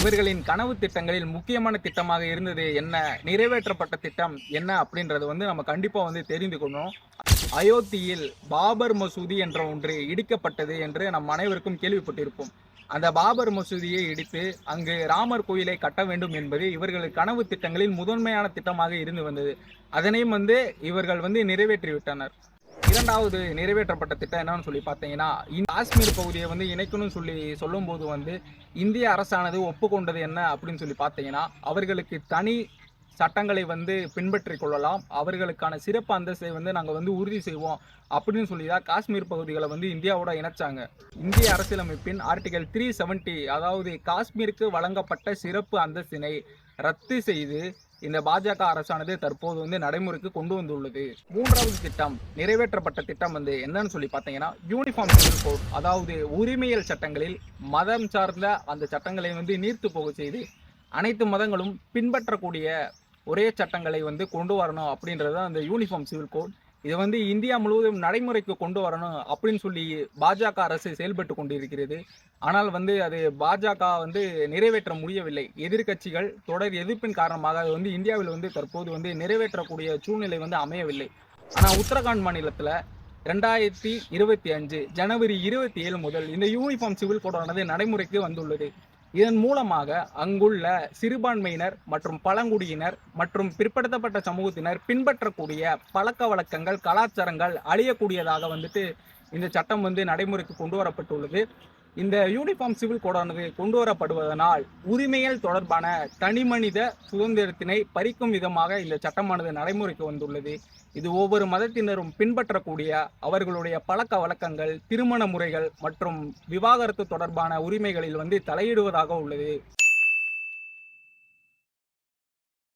இவர்களின் கனவு திட்டங்களில் முக்கியமான திட்டமாக இருந்தது என்ன? நிறைவேற்றப்பட்ட திட்டம் என்ன அப்படின்றது வந்து நம்ம கண்டிப்பாக வந்து தெரிந்து கொள்ளணும். அயோத்தியில் பாபர் மசூதி என்ற ஒன்று இடிக்கப்பட்டது என்று நம் அனைவருக்கும் கேள்விப்பட்டிருப்போம். அந்த பாபர் மசூதியை இடித்து அங்கு ராமர் கோயிலை கட்ட வேண்டும் என்பது இவர்கள் கனவு திட்டங்களில் முதன்மையான திட்டமாக இருந்து வந்தது. அதனையும் வந்து இவர்கள் வந்து நிறைவேற்றிவிட்டனர். இரண்டாவது நிறைவேற்றப்பட்ட திட்டம் என்னன்னு சொல்லி பார்த்தீங்கன்னா காஷ்மீர் பகுதியை வந்து இணைக்கணும்னு சொல்லி சொல்லும்போது வந்து இந்திய அரசானது ஒப்புக்கொண்டது என்ன அப்படின்னு சொல்லி பார்த்தீங்கன்னா அவர்களுக்கு தனி சட்டங்களை வந்து பின்பற்றி கொள்ளலாம். அவர்களுக்கான சிறப்பு அந்தஸ்தை வந்து நாங்கள் வந்து உறுதி செய்வோம் அப்படின்னு சொல்லி தான் காஷ்மீர் பகுதிகளை வந்து இந்தியாவோட இணைச்சாங்க. இந்திய அரசியலமைப்பின் ஆர்டிகல் த்ரீ செவன்ட்டி அதாவது காஷ்மீருக்கு வழங்கப்பட்ட சிறப்பு அந்தஸ்தினை ரத்து செய்து இந்த பாஜக அரசானது தற்போது வந்து நடைமுறைக்கு கொண்டு வந்துள்ளது. மூன்றாவது திட்டம் நிறைவேற்றப்பட்ட திட்டம் வந்து என்னன்னு சொல்லி பார்த்தீங்கன்னா யூனிஃபார்ம் சிவில் கோட் அதாவது உரிமையல் சட்டங்களில் மதம் சார்ந்த அந்த சட்டங்களை வந்து நீர்த்து போக செய்து அனைத்து மதங்களும் பின்பற்றக்கூடிய ஒரே சட்டங்களை வந்து கொண்டு வரணும் அப்படின்றது தான் அந்த யூனிஃபார்ம் சிவில் கோட் இதை வந்து இந்தியா முழுவதும் நடைமுறைக்கு கொண்டு வரணும் அப்படின்னு சொல்லி பாஜக அரசு செயல்பட்டு கொண்டிருக்கிறது. ஆனால் வந்து அது பாஜக வந்து நிறைவேற்ற முடியவில்லை. எதிர்க்கட்சிகள் தொடர் எதிர்ப்பின் காரணமாக அது வந்து இந்தியாவில் வந்து தற்போது வந்து நிறைவேற்றக்கூடிய சூழ்நிலை வந்து அமையவில்லை. ஆனால் உத்தரகாண்ட் மாநிலத்தில் ரெண்டாயிரத்தி இருபத்தி அஞ்சு ஜனவரி இருபத்தி ஏழு முதல் இந்த யூனிஃபார்ம் சிவில் கோடானது நடைமுறைக்கு வந்துள்ளது. இதன் மூலமாக அங்குள்ள சிறுபான்மையினர் மற்றும் பழங்குடியினர் மற்றும் பிற்படுத்தப்பட்ட சமூகத்தினர் பின்பற்றக்கூடிய பழக்க வழக்கங்கள் கலாச்சாரங்கள் அழியக்கூடியதாக வந்துட்டு இந்த சட்டம் வந்து நடைமுறைக்கு கொண்டு வரப்பட்டுள்ளது. இந்த யூனிஃபார்ம் சிவில் கோடானது கொண்டு வரப்படுவதனால் உரிமையல் தொடர்பான தனிமனித சுதந்திரத்தினை பறிக்கும் விதமாக இந்த சட்டமானது நடைமுறைக்கு வந்துள்ளது. இது ஒவ்வொரு மதத்தினரும் பின்பற்றக்கூடிய அவர்களுடைய பழக்க வழக்கங்கள் திருமண முறைகள் மற்றும் விவாகரத்து தொடர்பான உரிமைகளில் வந்து தலையிடுவதாக உள்ளது.